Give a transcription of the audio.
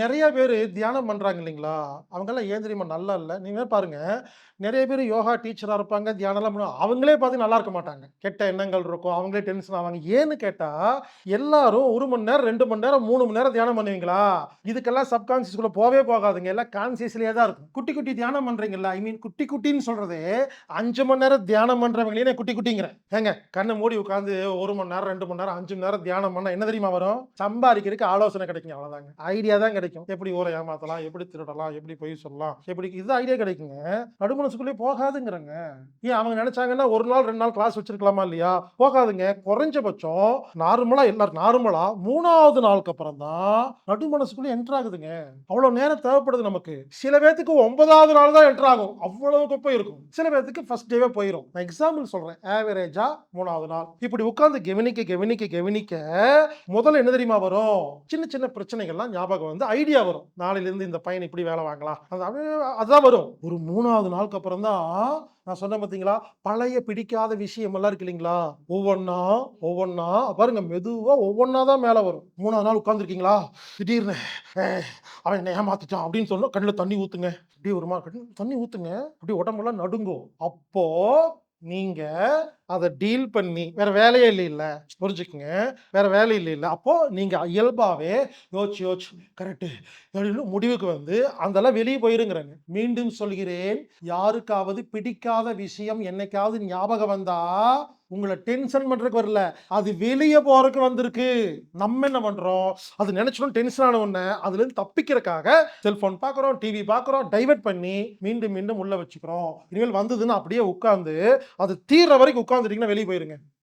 நிறைய பேர் தியானம் பண்ணுறாங்க இல்லைங்களா? அவங்கெல்லாம் ஏன் தெரியுமா நல்லா இல்லை நீங்களே பாருங்க, நிறைய பேர் யோகா டீச்சராக இருப்பாங்க, தியானம்லாம் பண்ணுவாங்க. அவங்களே பார்த்து நல்லா இருக்க மாட்டாங்க. கெட்ட எண்ணங்கள் இருக்கும். அவங்களே டென்ஷன் ஆவாங்க. ஏன்னு கேட்டால் எல்லாரும் ஒரு மணி நேரம், ரெண்டு மணி நேரம், மூணு மணி நேரம் தியானம் பண்ணுவீங்களா? இதுக்கெல்லாம் சப்கான்சியஸ்குள்ளே போவே போகாதுங்க. எல்லாம் கான்சியஸ்லேயே தான் இருக்கும். குட்டி, குட்டி தியானம் பண்ணுறீங்களா ஐ மீன் குட்டி, குட்டின்னு சொல்கிறதே அஞ்சு மணி நேரம் தியானம் பண்ணுறவங்களே நான் குட்டி, குட்டிங்கிறேன். ஏங்க கண்ணை மூடி உட்காந்து ஒரு மணி நேரம், ரெண்டு மணி நேரம், அஞ்சு மணி நேரம் தியானம் பண்ணால் என்ன தெரியுமா வரும்? சம்பாதிக்கிறதுக்கு ஆலோசனை கிடைக்கும் அவ்வளோதாங்க. ஐடியா தான் கிடைக்கும். எப்படி ஊரை ஏமாத்தலாம்? எப்படி திருடலாம்? எப்படி பொய் சொல்லலாம்? எப்படி இது ஐடியா கிடைக்குங்க. நடுமனசுக்குள்ளயே போகாதுங்கிறேங்க. ஏன் அவங்க நினைச்சாங்கன்னா ஒரு நாள், ரெண்டு நாள் கிளாஸ் வச்சிருக்கலாமா இல்லையா? போகாதுங்க. குறைஞ்சபட்சம் நார்மலா எல்லாரும் நார்மலா மூணாவது நாளுக்கு அப்புறம் தான் நடுமனசுக்குள்ளே என்டர் ஆகுதுங்க. அவ்வளோ நேரம் தேவைப்படுது நமக்கு. சில பேத்துக்கு ஒன்பதாவது நாள் தான் என்டர் ஆகும். அவ்வளவு குப்பை இருக்கும். சில பேத்துக்கு ஃபர்ஸ்ட் டேவே போயிடும் நான் எக்ஸாம்பிள் சொல்றேன். ஆவரேஜா மூணாவது நாள். இப்படி உட்கார்ந்து கவனிக்க, கவனிக்க, கவனிக்க முதல்ல என்ன தெரியுமா வரும்? சின்ன, சின்ன பிரச்சனைகள்லாம் ஞாபகம் வந்து ஐடியா வரும். நாளையிலேருந்து இந்த பையன் இப்படி வேலை வாங்கலாம். அது அப்படியே அதுதான் வரும். ஒரு மூணாவது நாளுக்கு அப்புறம் தான் நான் சொன்னேன் பார்த்தீங்களா? பழைய பிடிக்காத விஷயமெல்லாம் இருக்கு இல்லைங்களா? ஒவ்வொன்றா ஒவ்வொன்றா பாருங்க மெதுவாக ஒவ்வொன்றா தான் மேலே வரும். மூணாவது நாள் உட்காந்துருக்கீங்களா திடீர்னு அவன் என்ன அப்படின்னு சொன்னா கண்ணில் தண்ணி ஊற்றுங்க இப்படி ஒரு மாதிரி தண்ணி ஊற்றுங்க அப்படியே உடம்பெல்லாம் நடுங்கும். அப்போது நீங்க அதை டீல் பண்ணி வேற வேலையே இல்லை இல்லை புரிஞ்சுக்கங்க. வேற வேலை இல்லை இல்லை அப்போ நீங்க இயல்பாவே யோசிச்சு, யோசிச்சு கரெக்ட்டு முடிவுக்கு வந்து அதெல்லாம் வெளியே போயிருங்கிறாங்க மீண்டும் சொல்கிறேன். யாருக்காவது பிடிக்காத விஷயம் என்னைக்காவது ஞாபகம் வந்தா, உங்களை டென்ஷன் பண்றதுக்கு வரல. அது வெளியே போறதுக்கு வந்திருக்கு. நம்ம என்ன பண்றோம்? அது நெனச்சோனே டென்ஷன் ஆன உடனே அதுலேருந்து தப்பிக்கிறதுக்காக செல்ஃபோன் பார்க்குறோம், டிவி பார்க்குறோம், டைவர்ட் பண்ணி மீண்டும், மீண்டும் உள்ள வச்சுக்கிறோம். இனிமேல் வந்ததுன்னா அப்படியே உட்காந்து அது தீர்ற வரைக்கும் உட்காந்துட்டிங்கன்னா வெளியே போயிருங்க.